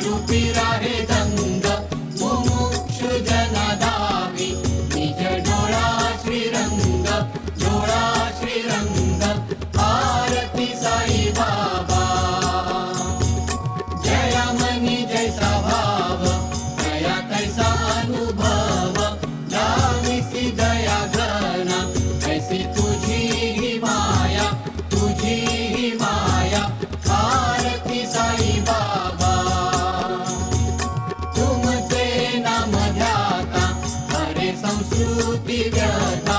Parupirá. संस्कृती व्यथा